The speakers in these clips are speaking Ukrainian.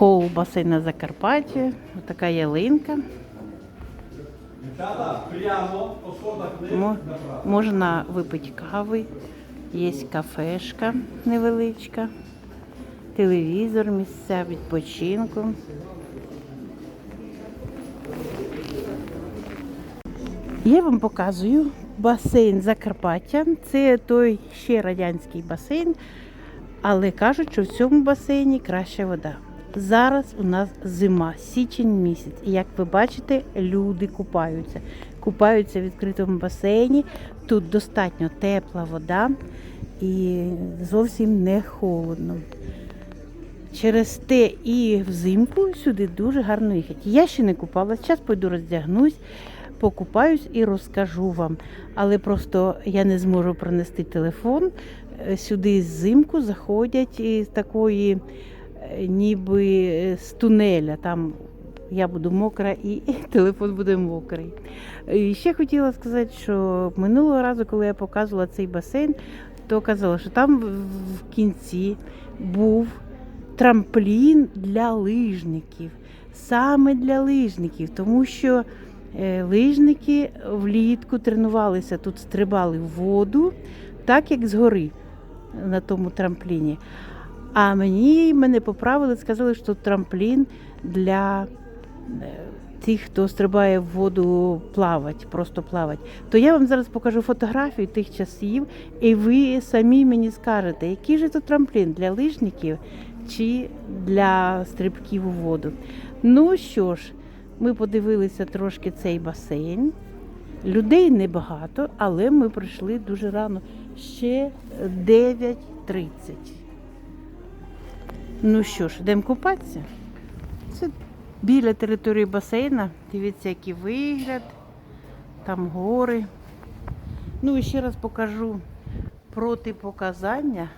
Хол басейна Закарпаття. Така ялинка. Можна випити кави, є кафешка невеличка, телевізор, місця відпочинку. Я вам показую басейн Закарпаття. Це той ще радянський басейн, але кажуть, що в цьому басейні краща вода. Зараз у нас зима, січень місяць. І як ви бачите, люди купаються. Купаються в відкритому басейні. Тут достатньо тепла вода і зовсім не холодно. Через те і взимку сюди дуже гарно їхати. Я ще не купалась, зараз пойду роздягнусь, покупаюсь і розкажу вам. Але просто я не зможу пронести телефон. Е, Сюди взимку заходять із такої, ніби е, з тунеля. Там я буду мокра і, телефон буде мокрий. І ще хотіла сказати, що минулого разу, коли я показувала цей басейн, то казала, що там в- в кінці був трамплін для лижників. Саме для лижників, тому що е, лижники влітку тренувалися тут, стрибали в воду, так як згори на тому трампліні. А мені мене поправили, сказали, що трамплін для е, тих, хто стрибає в воду плавати, просто плавати. То я вам зараз покажу фотографію тих часів, і ви самі мені скажете, який же то трамплін для лижників чи для стрибків у воду. Ну що ж, ми подивилися трошки цей басейн. Людей небагато, але ми прийшли дуже рано. Ще 9.30. Ну що ж, йдемо купатися. Це біля території басейна. Дивіться, який вигляд. Там гори. Ну і ще раз покажу протипоказання,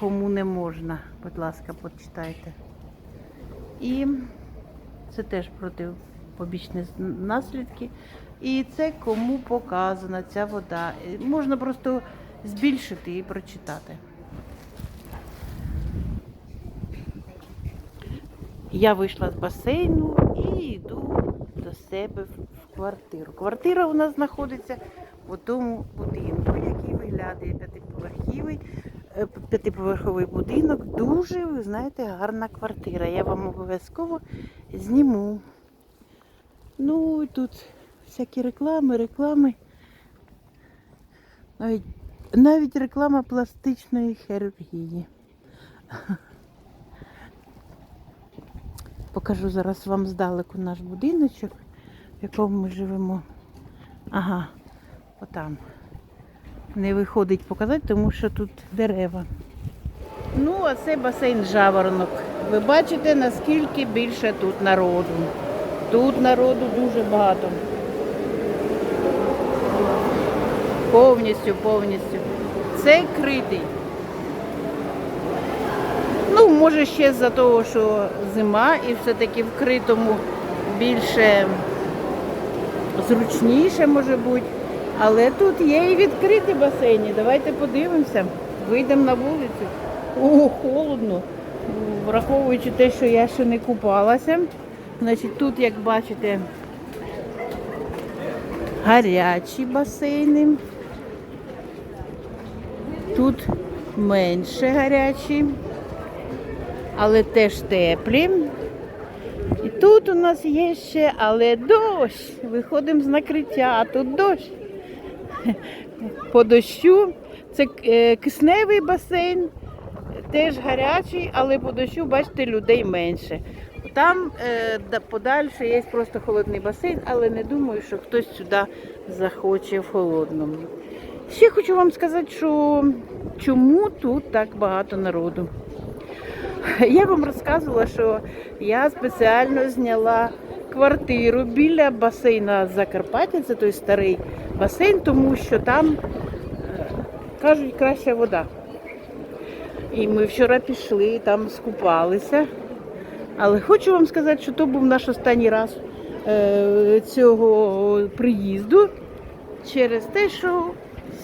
кому не можна. Будь ласка, почитайте. І це теж проти побічні наслідки. І це кому показана ця вода. Можна просто збільшити і прочитати. Я вийшла з басейну і йду до себе в квартиру. Квартира у нас знаходиться в тому будинку, який виглядає п'ятиповерховий, е, п'ятиповерховий будинок. Дуже, ви знаєте, гарна квартира. Я вам обов'язково зніму. Ну, тут всякі реклами, реклами. Навіть, навіть реклама пластичної хірургії. Покажу зараз вам здалеку наш будиночок, в якому ми живемо. Ага, отам. Не виходить показати, тому що тут дерева. Ну, а це басейн Жаворонок. Ви бачите, наскільки більше тут народу. Тут народу дуже багато. Повністю, повністю. Цей критий. Може ще з-за того, що зима і все-таки вкритому більше зручніше може бути. Але тут є і відкриті басейни. Давайте подивимося. Вийдемо на вулицю. О, холодно. Враховуючи те, що я ще не купалася. Значить, тут, як бачите, гарячі басейни. Тут менше гарячі але теж теплі. І тут у нас є ще, але дощ. Виходимо з накриття, а тут дощ. По дощу це е, кисневий басейн, теж гарячий, але по дощу, бачите, людей менше. Там е, подальше є просто холодний басейн, але не думаю, що хтось сюди захоче в холодному. Ще хочу вам сказати, що чому тут так багато народу. Я вам розказувала, що я спеціально зняла квартиру біля басейна Закарпаття, це той старий басейн, тому що там, е, кажуть, краща вода. І ми вчора пішли, там скупалися. Але хочу вам сказати, що то був наш останній раз е, цього приїзду через те, що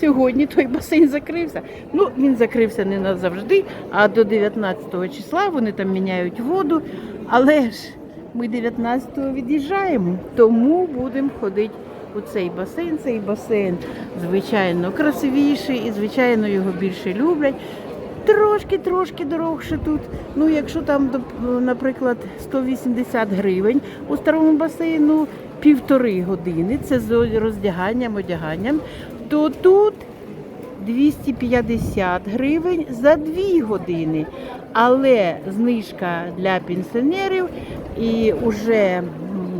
сьогодні той басейн закрився. Ну, він закрився не назавжди, а до 19 числа вони там міняють воду. Але ж ми 19-го від'їжджаємо, тому будемо ходити у цей басейн. Цей басейн, звичайно, красивіший і, звичайно, його більше люблять. Трошки-трошки дорогше тут. Ну, якщо там, наприклад, 180 гривень у старому басейну півтори години, це з роздяганням, одяганням, то тут 250 гривень за 2 години. Але знижка для пенсіонерів і вже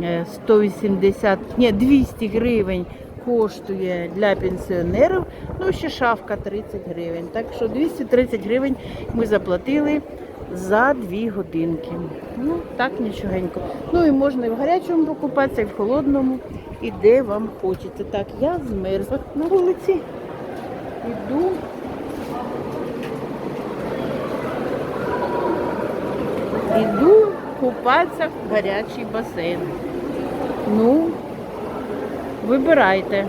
е, 180, ні, 200 гривень коштує для пенсіонерів. Ну, ще шавка 30 гривень. Так що 230 гривень ми заплатили за 2 годинки. Ну, так нічогенько. Ну і можна і в гарячому покупатися, і в холодному, і де вам хочеться. Так, я змерзла на вулиці. Іду. Іду купатися в гарячий басейн. Ну, вибирайте.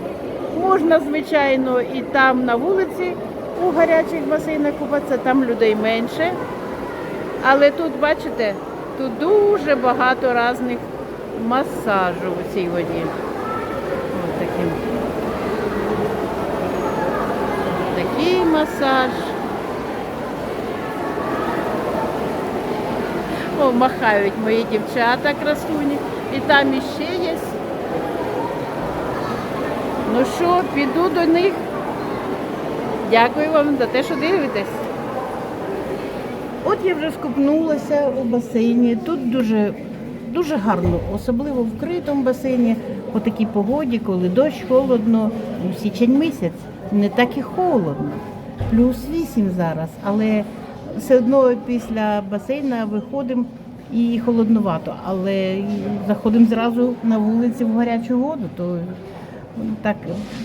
Можна, звичайно, і там на вулиці у гарячих басейнах купатися, там людей менше. Але тут, бачите, тут дуже багато різних масажів у цій воді. Ось таким. Такий масаж. О, махають мої дівчата красуні. І там іще є. Ну що, піду до них. Дякую вам за те, що дивитесь. От я вже скупнулася у басейні. Тут дуже, дуже гарно, особливо в вкритому басейні, по такій погоді, коли дощ, холодно, ну, січень місяць, не так і холодно. Плюс 8 зараз, але все одно після басейна виходимо і холоднувато, але заходимо зразу на вулиці в гарячу воду, то так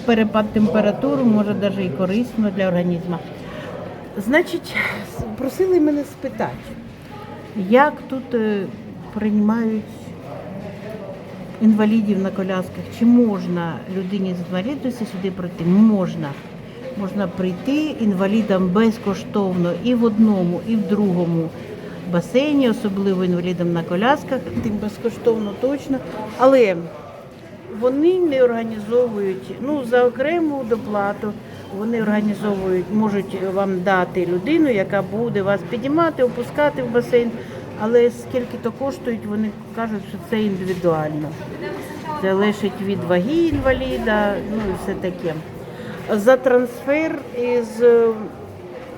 перепад температури може навіть і корисно для організму. Значить, просили мене спитати, як тут е, приймають інвалідів на колясках, чи можна людині з інвалідністю сюди прийти? Можна. Можна прийти інвалідам безкоштовно і в одному, і в другому басейні, особливо інвалідам на колясках, тим безкоштовно точно. Але вони не організовують ну за окрему доплату. Вони організовують, можуть вам дати людину, яка буде вас підіймати, опускати в басейн. Але скільки то коштують, вони кажуть, що це індивідуально. Залежить від ваги інваліда, ну і все таке. За трансфер із е,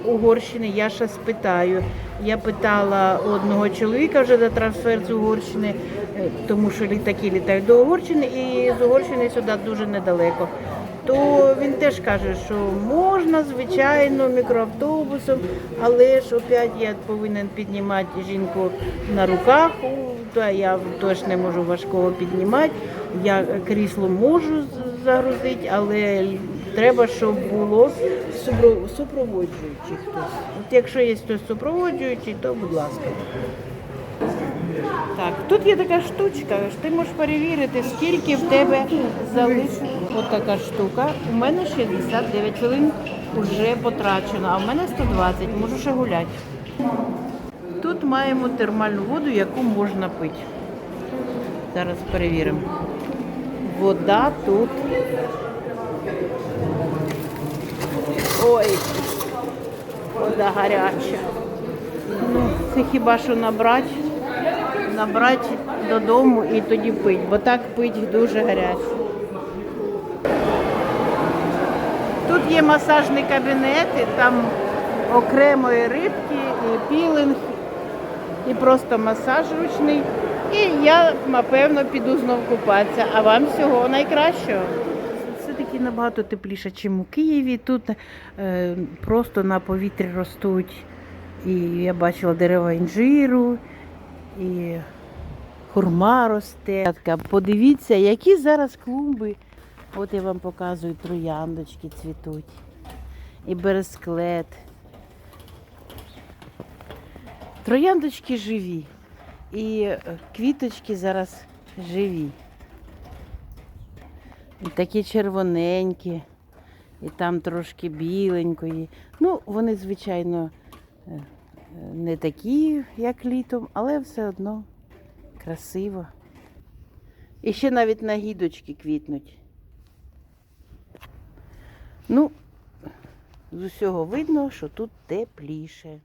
Угорщини я ще спитаю. Я питала одного чоловіка вже за трансфер з Угорщини, е, тому що літаки літають до Угорщини і з Угорщини сюди дуже недалеко. То він теж каже, що можна, звичайно, мікроавтобусом, але ж опять я повинен піднімати жінку на руках, та я теж не можу важкого піднімати. Я крісло можу загрузити, але треба, щоб було супроводжуючий хтось. От якщо є хтось супроводжуючий, то будь ласка. Так, тут є така штучка, що ти можеш перевірити, скільки в тебе залишилось. От така штука. У мене 69 хвилин вже потрачено, а в мене 120, можу ще гуляти. Тут маємо термальну воду, яку можна пити. Зараз перевіримо. Вода тут. Ой, вода гаряча. Ну, це хіба що набрати, набрати додому і тоді пити, бо так пить дуже гаряче. Тут є масажний кабінет, і там окремо і рибки, і пілинг, і просто масаж ручний. І я, напевно, піду знов купатися. А вам всього найкращого. Все-таки набагато тепліше, ніж у Києві. Тут е, просто на повітрі ростуть. І я бачила дерева інжиру, і хурма росте. Подивіться, які зараз клумби. От я вам показую трояндочки цвітуть. І бересклет. Трояндочки живі. І е, квіточки зараз живі. І такі червоненькі. і там трошки біленької. Ну, вони, звичайно, е, не такі, як літом, але все одно красиво. І ще навіть нагідочки квітнуть. Ну, з усього видно, що тут тепліше.